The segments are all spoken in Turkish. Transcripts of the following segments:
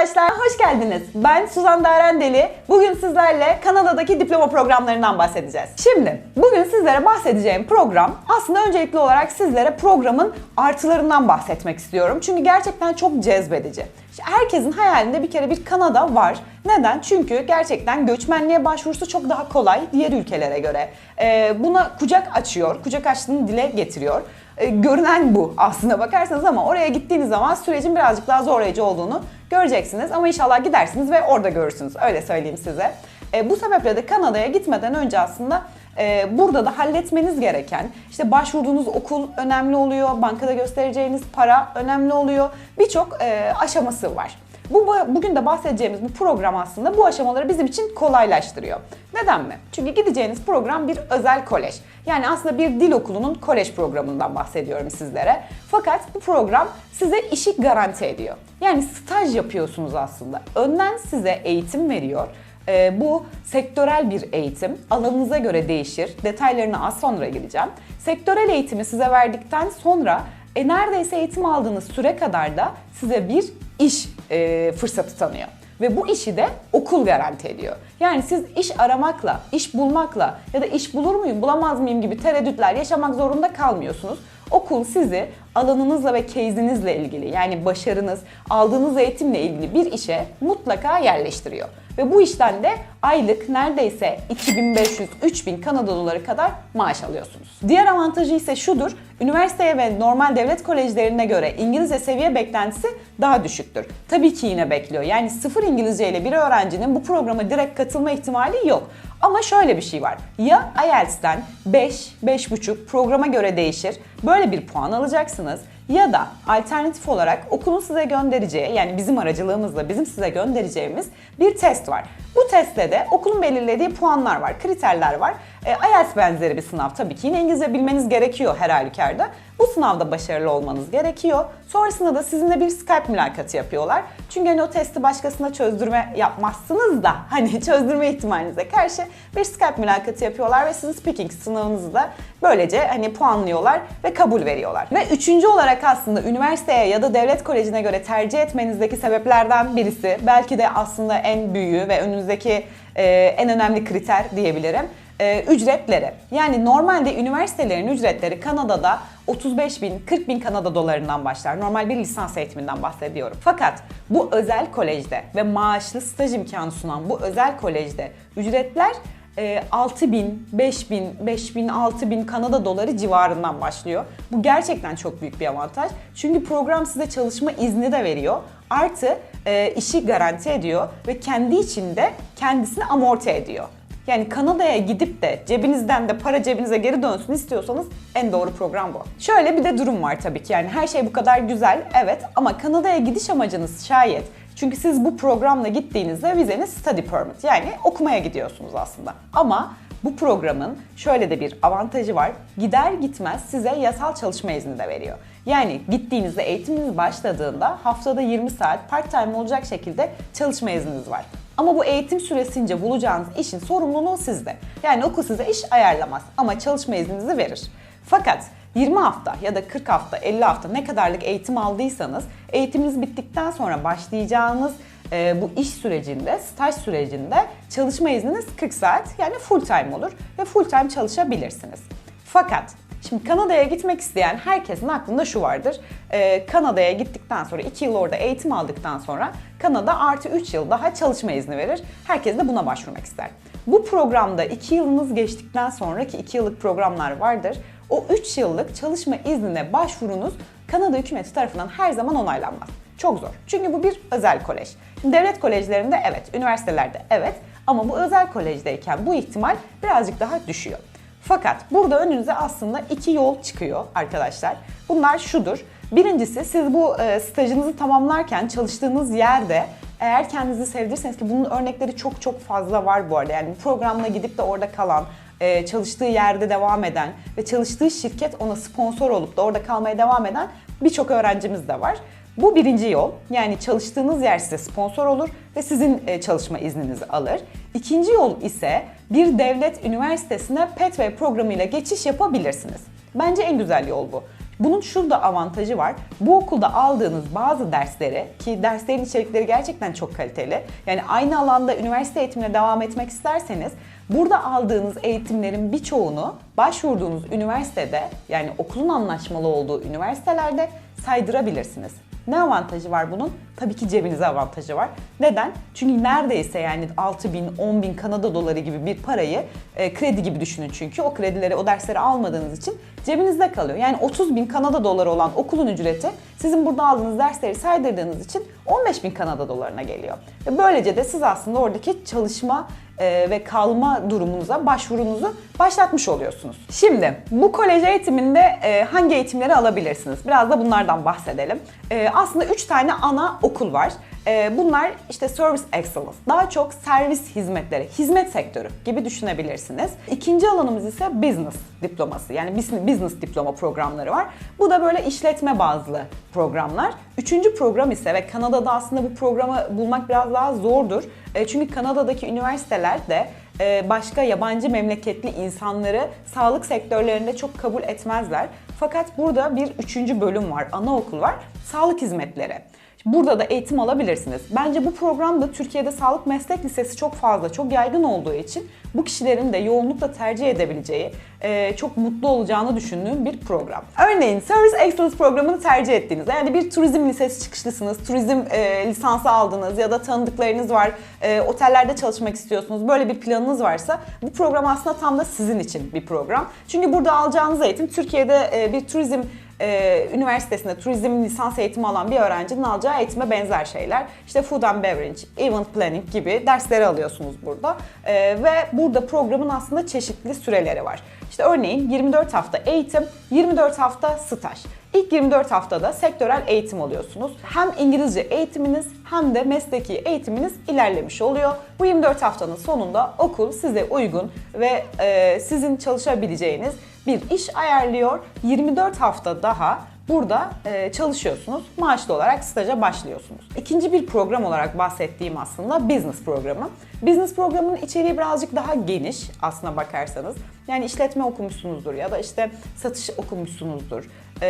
Arkadaşlar, hoş geldiniz. Ben Suzan Darendeli. Bugün sizlerle Kanada'daki diploma programlarından bahsedeceğiz. Şimdi, bugün sizlere bahsedeceğim program aslında öncelikli olarak sizlere programın artılarından bahsetmek istiyorum. Çünkü gerçekten çok cezbedici. Herkesin hayalinde bir kere bir Kanada var. Neden? Çünkü gerçekten göçmenliğe başvurusu çok daha kolay diğer ülkelere göre. Ee, buna kucak açıyor, kucak açtığını dile getiriyor e, görünen bu aslında bakarsanız ama oraya gittiğiniz zaman sürecin birazcık daha zorlayıcı olduğunu göreceksiniz. Ama inşallah gidersiniz ve orada görürsünüz. Öyle söyleyeyim size. E, bu sebeple de Kanada'ya gitmeden önce aslında e, burada da halletmeniz gereken işte başvurduğunuz okul önemli oluyor, bankada göstereceğiniz para önemli oluyor. Birçok e, aşaması var. Bu, bu- bugün de bahsedeceğimiz bu program aslında bu aşamaları bizim için kolaylaştırıyor. Neden mi? Çünkü gideceğiniz program bir özel kolej. Yani aslında bir dil okulunun kolej programından bahsediyorum sizlere. Fakat bu program size işi garanti ediyor. Yani staj yapıyorsunuz aslında. Önden size eğitim veriyor. Ee, bu sektörel bir eğitim. Alanınıza göre değişir. Detaylarına az sonra gireceğim. Sektörel eğitimi size verdikten sonra e, neredeyse eğitim aldığınız süre kadar da size bir iş e, fırsatı tanıyor. Ve bu işi de okul garanti ediyor. Yani siz iş aramakla, iş bulmakla ya da iş bulur muyum, bulamaz mıyım gibi tereddütler yaşamak zorunda kalmıyorsunuz. Okul sizi alanınızla ve case'inizle ilgili yani başarınız, aldığınız eğitimle ilgili bir işe mutlaka yerleştiriyor. Ve bu işten de aylık neredeyse 2500-3000 Kanada doları kadar maaş alıyorsunuz. Diğer avantajı ise şudur. Üniversiteye ve normal devlet kolejlerine göre İngilizce seviye beklentisi daha düşüktür. Tabii ki yine bekliyor. Yani sıfır İngilizce ile bir öğrencinin bu programa direkt katılma ihtimali yok. Ama şöyle bir şey var. Ya IELTS'ten 5, 5,5 programa göre değişir. Böyle bir puan alacaksınız. Ya da alternatif olarak okulun size göndereceği yani bizim aracılığımızla bizim size göndereceğimiz bir test var. Bu testte de okulun belirlediği puanlar var, kriterler var. E, IELTS benzeri bir sınav tabii ki. Yine İngilizce bilmeniz gerekiyor her halükarda. Bu sınavda başarılı olmanız gerekiyor. Sonrasında da sizinle bir Skype mülakatı yapıyorlar. Çünkü hani o testi başkasına çözdürme yapmazsınız da hani çözdürme ihtimalinize karşı bir Skype mülakatı yapıyorlar ve sizin speaking sınavınızı da böylece hani puanlıyorlar ve kabul veriyorlar. Ve üçüncü olarak aslında üniversiteye ya da devlet kolejine göre tercih etmenizdeki sebeplerden birisi belki de aslında en büyüğü ve önünüzdeki e, en önemli kriter diyebilirim e, ücretleri. Yani normalde üniversitelerin ücretleri Kanada'da 35 bin, 40 bin Kanada dolarından başlar. Normal bir lisans eğitiminden bahsediyorum. Fakat bu özel kolejde ve maaşlı staj imkanı sunan bu özel kolejde ücretler e, 6 bin, 5 bin, 5 bin, 6 bin Kanada doları civarından başlıyor. Bu gerçekten çok büyük bir avantaj. Çünkü program size çalışma izni de veriyor. Artı e, işi garanti ediyor ve kendi içinde kendisini amorti ediyor. Yani Kanada'ya gidip de cebinizden de para cebinize geri dönsün istiyorsanız en doğru program bu. Şöyle bir de durum var tabii ki yani her şey bu kadar güzel evet ama Kanada'ya gidiş amacınız şayet çünkü siz bu programla gittiğinizde vizeniz study permit yani okumaya gidiyorsunuz aslında. Ama bu programın şöyle de bir avantajı var. Gider gitmez size yasal çalışma izni de veriyor. Yani gittiğinizde eğitiminiz başladığında haftada 20 saat part time olacak şekilde çalışma izniniz var. Ama bu eğitim süresince bulacağınız işin sorumluluğu sizde. Yani okul size iş ayarlamaz ama çalışma izninizi verir. Fakat 20 hafta ya da 40 hafta, 50 hafta ne kadarlık eğitim aldıysanız eğitiminiz bittikten sonra başlayacağınız e, bu iş sürecinde, staj sürecinde çalışma izniniz 40 saat yani full time olur ve full time çalışabilirsiniz. Fakat Şimdi Kanada'ya gitmek isteyen herkesin aklında şu vardır. Ee, Kanada'ya gittikten sonra 2 yıl orada eğitim aldıktan sonra Kanada artı 3 yıl daha çalışma izni verir. Herkes de buna başvurmak ister. Bu programda 2 yılınız geçtikten sonraki 2 yıllık programlar vardır. O 3 yıllık çalışma iznine başvurunuz Kanada hükümeti tarafından her zaman onaylanmaz. Çok zor. Çünkü bu bir özel kolej. Şimdi devlet kolejlerinde evet, üniversitelerde evet ama bu özel kolejdeyken bu ihtimal birazcık daha düşüyor. Fakat burada önünüze aslında iki yol çıkıyor arkadaşlar. Bunlar şudur. Birincisi siz bu e, stajınızı tamamlarken çalıştığınız yerde eğer kendinizi sevdirseniz ki bunun örnekleri çok çok fazla var bu arada. Yani programla gidip de orada kalan, e, çalıştığı yerde devam eden ve çalıştığı şirket ona sponsor olup da orada kalmaya devam eden birçok öğrencimiz de var. Bu birinci yol. Yani çalıştığınız yer size sponsor olur ve sizin e, çalışma izninizi alır. İkinci yol ise bir devlet üniversitesine Pathway programıyla geçiş yapabilirsiniz. Bence en güzel yol bu. Bunun şurada avantajı var. Bu okulda aldığınız bazı dersleri ki derslerin içerikleri gerçekten çok kaliteli. Yani aynı alanda üniversite eğitimine devam etmek isterseniz burada aldığınız eğitimlerin birçoğunu başvurduğunuz üniversitede yani okulun anlaşmalı olduğu üniversitelerde saydırabilirsiniz. Ne avantajı var bunun? Tabii ki cebinize avantajı var. Neden? Çünkü neredeyse yani 6 bin, 10 bin Kanada doları gibi bir parayı e, kredi gibi düşünün çünkü. O kredileri, o dersleri almadığınız için cebinizde kalıyor. Yani 30 bin Kanada doları olan okulun ücreti sizin burada aldığınız dersleri saydırdığınız için 15 bin Kanada dolarına geliyor. Ve böylece de siz aslında oradaki çalışma e, ve kalma durumunuza başvurunuzu başlatmış oluyorsunuz. Şimdi bu kolej eğitiminde e, hangi eğitimleri alabilirsiniz? Biraz da bunlardan bahsedelim. E, aslında 3 tane ana okul var. E, bunlar işte Service Excellence, daha çok servis hizmetleri, hizmet sektörü gibi düşünebilirsiniz. İkinci alanımız ise Business diploması yani Business diploma programları var. Bu da böyle işletme bazlı programlar. Üçüncü program ise ve Kanada'da aslında bu programı bulmak biraz daha zordur. E, çünkü Kanada'daki üniversiteler de e, başka yabancı memleketli insanları sağlık sektörlerinde çok kabul etmezler. Fakat burada bir üçüncü bölüm var, anaokul var, sağlık hizmetleri. Burada da eğitim alabilirsiniz. Bence bu programda Türkiye'de sağlık meslek lisesi çok fazla, çok yaygın olduğu için bu kişilerin de yoğunlukla tercih edebileceği, e, çok mutlu olacağını düşündüğüm bir program. Örneğin Service Excellence programını tercih ettiğinizde yani bir turizm lisesi çıkışlısınız, turizm e, lisansı aldınız ya da tanıdıklarınız var, e, otellerde çalışmak istiyorsunuz, böyle bir planınız varsa bu program aslında tam da sizin için bir program. Çünkü burada alacağınız eğitim Türkiye'de bir turizm e, üniversitesinde turizm lisans eğitimi alan bir öğrencinin alacağı eğitime benzer şeyler. İşte food and beverage, event planning gibi dersleri alıyorsunuz burada. E, ve burada programın aslında çeşitli süreleri var. İşte örneğin 24 hafta eğitim, 24 hafta staj. İlk 24 haftada sektörel eğitim alıyorsunuz. Hem İngilizce eğitiminiz hem de mesleki eğitiminiz ilerlemiş oluyor. Bu 24 haftanın sonunda okul size uygun ve e, sizin çalışabileceğiniz bir iş ayarlıyor. 24 hafta daha burada e, çalışıyorsunuz. Maaşlı olarak staja başlıyorsunuz. İkinci bir program olarak bahsettiğim aslında business programı. Business programının içeriği birazcık daha geniş aslına bakarsanız. Yani işletme okumuşsunuzdur ya da işte satış okumuşsunuzdur. Ee,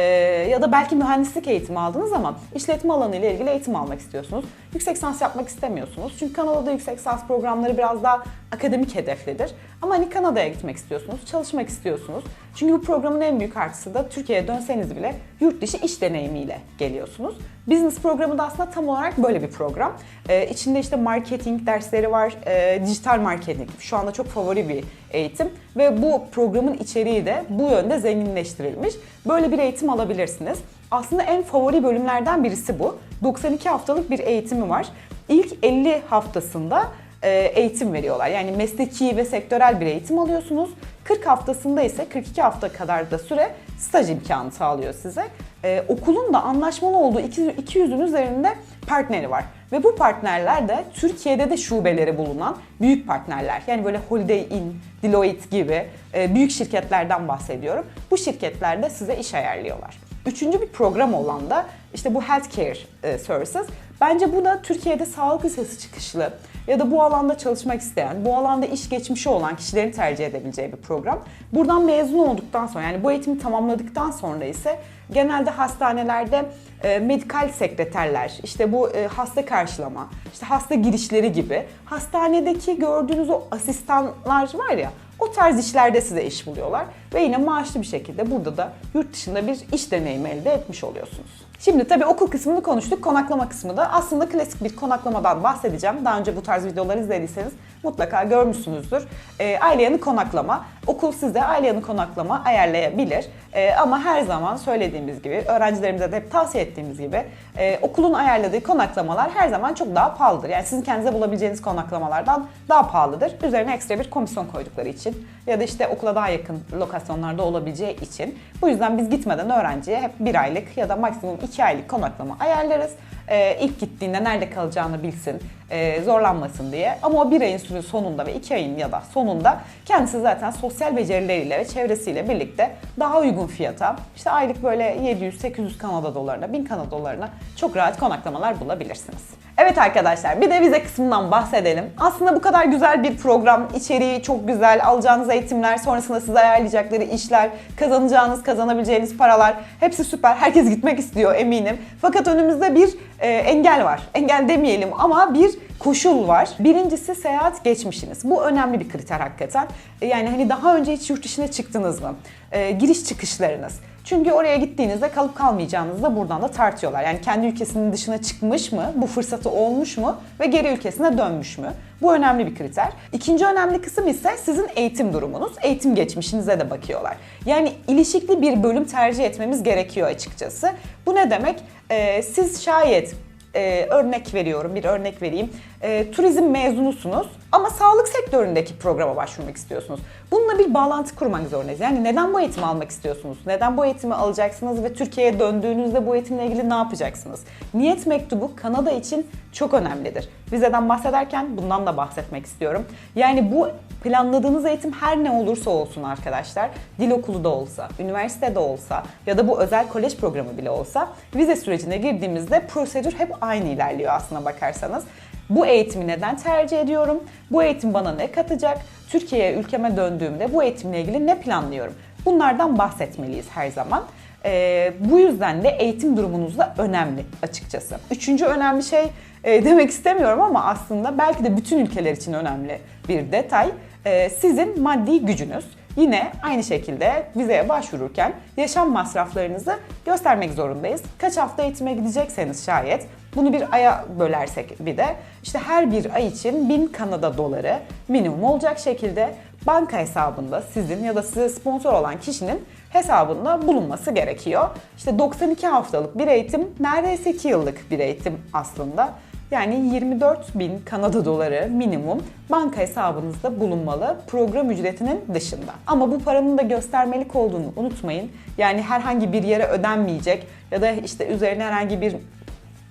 ya da belki mühendislik eğitimi aldınız ama işletme alanı ile ilgili eğitim almak istiyorsunuz. Yüksek lisans yapmak istemiyorsunuz. Çünkü Kanada'da yüksek lisans programları biraz daha akademik hedeflidir. Ama hani Kanada'ya gitmek istiyorsunuz, çalışmak istiyorsunuz. Çünkü bu programın en büyük artısı da Türkiye'ye dönseniz bile yurt dışı iş deneyimiyle geliyorsunuz. Business programı da aslında tam olarak böyle bir program. Ee, içinde işte marketing dersleri var, e, dijital marketing. Şu anda çok favori bir eğitim ve bu programın içeriği de bu yönde zenginleştirilmiş. Böyle bir eğitim alabilirsiniz. Aslında en favori bölümlerden birisi bu. 92 haftalık bir eğitimi var. İlk 50 haftasında e, eğitim veriyorlar. Yani mesleki ve sektörel bir eğitim alıyorsunuz. 40 haftasında ise 42 hafta kadar da süre staj imkanı sağlıyor size. Ee, okulun da anlaşmalı olduğu 200'ün üzerinde partneri var. Ve bu partnerler de Türkiye'de de şubeleri bulunan büyük partnerler. Yani böyle Holiday Inn, Deloitte gibi e, büyük şirketlerden bahsediyorum. Bu şirketler de size iş ayarlıyorlar. Üçüncü bir program olan da işte bu Healthcare e, Services. Bence bu da Türkiye'de sağlık lisesi çıkışlı ya da bu alanda çalışmak isteyen, bu alanda iş geçmişi olan kişilerin tercih edebileceği bir program. Buradan mezun olduktan sonra yani bu eğitimi tamamladıktan sonra ise genelde hastanelerde e, medikal sekreterler, işte bu e, hasta karşılama, işte hasta girişleri gibi hastanedeki gördüğünüz o asistanlar var ya o tarz işlerde size iş buluyorlar ve yine maaşlı bir şekilde burada da yurt dışında bir iş deneyimi elde etmiş oluyorsunuz. Şimdi tabii okul kısmını konuştuk. Konaklama kısmı da aslında klasik bir konaklamadan bahsedeceğim. Daha önce bu tarz videolar izlediyseniz mutlaka görmüşsünüzdür. E, aile yanı konaklama. Okul size aile yanı konaklama ayarlayabilir. E, ama her zaman söylediğimiz gibi, öğrencilerimize de hep tavsiye ettiğimiz gibi e, okulun ayarladığı konaklamalar her zaman çok daha pahalıdır. Yani sizin kendinize bulabileceğiniz konaklamalardan daha pahalıdır. Üzerine ekstra bir komisyon koydukları için ya da işte okula daha yakın lokasyonlarda olabileceği için. Bu yüzden biz gitmeden öğrenciye hep bir aylık ya da maksimum iki aylık konaklama ayarlarız. E, ilk gittiğinde nerede kalacağını bilsin, e, zorlanmasın diye. Ama o bir ayın sürü sonunda ve iki ayın ya da sonunda kendisi zaten sosyal becerileriyle ve çevresiyle birlikte daha uygun fiyata işte aylık böyle 700-800 Kanada dolarına, 1000 Kanada dolarına çok rahat konaklamalar bulabilirsiniz. Evet arkadaşlar bir de vize kısmından bahsedelim. Aslında bu kadar güzel bir program, içeriği çok güzel, alacağınız eğitimler, sonrasında size ayarlayacakları işler, kazanacağınız, kazanabileceğiniz paralar hepsi süper. Herkes gitmek istiyor eminim. Fakat önümüzde bir e, engel var. Engel demeyelim ama bir koşul var. Birincisi seyahat geçmişiniz. Bu önemli bir kriter hakikaten. Yani hani daha önce hiç yurt dışına çıktınız mı? E, giriş çıkışlarınız. Çünkü oraya gittiğinizde kalıp kalmayacağınızı da buradan da tartıyorlar. Yani kendi ülkesinin dışına çıkmış mı, bu fırsatı olmuş mu ve geri ülkesine dönmüş mü? Bu önemli bir kriter. İkinci önemli kısım ise sizin eğitim durumunuz, eğitim geçmişinize de bakıyorlar. Yani ilişikli bir bölüm tercih etmemiz gerekiyor açıkçası. Bu ne demek? Ee, siz şayet e, örnek veriyorum, bir örnek vereyim. E, turizm mezunusunuz ama sağlık sektöründeki programa başvurmak istiyorsunuz. Bununla bir bağlantı kurmak zorundayız. Yani neden bu eğitimi almak istiyorsunuz? Neden bu eğitimi alacaksınız ve Türkiye'ye döndüğünüzde bu eğitimle ilgili ne yapacaksınız? Niyet mektubu Kanada için çok önemlidir. Vizeden bahsederken bundan da bahsetmek istiyorum. Yani bu planladığınız eğitim her ne olursa olsun arkadaşlar, dil okulu da olsa, üniversite de olsa ya da bu özel kolej programı bile olsa vize sürecine girdiğimizde prosedür hep aynı ilerliyor aslına bakarsanız. Bu eğitimi neden tercih ediyorum? Bu eğitim bana ne katacak? Türkiye'ye, ülkeme döndüğümde bu eğitimle ilgili ne planlıyorum? Bunlardan bahsetmeliyiz her zaman. Ee, bu yüzden de eğitim durumunuz da önemli açıkçası. Üçüncü önemli şey e, demek istemiyorum ama aslında belki de bütün ülkeler için önemli bir detay. Ee, sizin maddi gücünüz. Yine aynı şekilde vizeye başvururken yaşam masraflarınızı göstermek zorundayız. Kaç hafta eğitime gidecekseniz şayet bunu bir aya bölersek bir de işte her bir ay için 1000 Kanada doları minimum olacak şekilde banka hesabında sizin ya da size sponsor olan kişinin hesabında bulunması gerekiyor. İşte 92 haftalık bir eğitim neredeyse 2 yıllık bir eğitim aslında. Yani 24 bin Kanada doları minimum banka hesabınızda bulunmalı program ücretinin dışında. Ama bu paranın da göstermelik olduğunu unutmayın. Yani herhangi bir yere ödenmeyecek ya da işte üzerine herhangi bir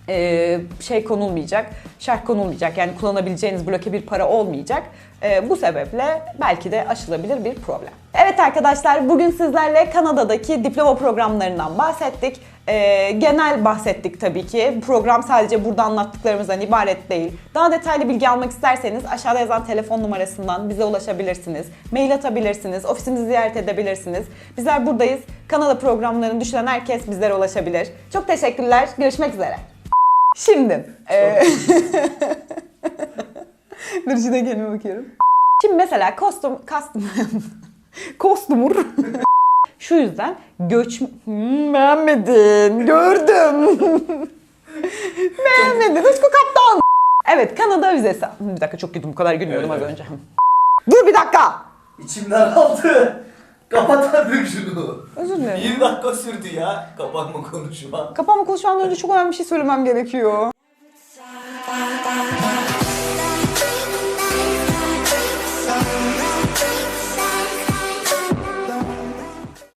e, şey konulmayacak, şart konulmayacak. Yani kullanabileceğiniz bloke bir para olmayacak. E, bu sebeple belki de aşılabilir bir problem. Evet arkadaşlar bugün sizlerle Kanada'daki diploma programlarından bahsettik. E, genel bahsettik tabii ki. Program sadece burada anlattıklarımızdan ibaret değil. Daha detaylı bilgi almak isterseniz aşağıda yazan telefon numarasından bize ulaşabilirsiniz. Mail atabilirsiniz, ofisimizi ziyaret edebilirsiniz. Bizler buradayız. Kanada programlarını düşünen herkes bizlere ulaşabilir. Çok teşekkürler. Görüşmek üzere. Şimdi. e, Dur şimdi kendime bakıyorum. Şimdi mesela kostüm, kostüm, kostümür. Şu yüzden göç... Hmm, beğenmedin, gördüm. beğenmedin, Utku Kaptan. Evet, Kanada vizesi. Bir dakika çok güldüm, bu kadar gülmüyordum Evet, az evet. önce. Dur bir dakika. İçimden aldı. Kapat artık şunu. Özür dilerim. Bir dakika sürdü ya kapanma konuşma. Kapanma konuşmadan önce çok önemli bir şey söylemem gerekiyor.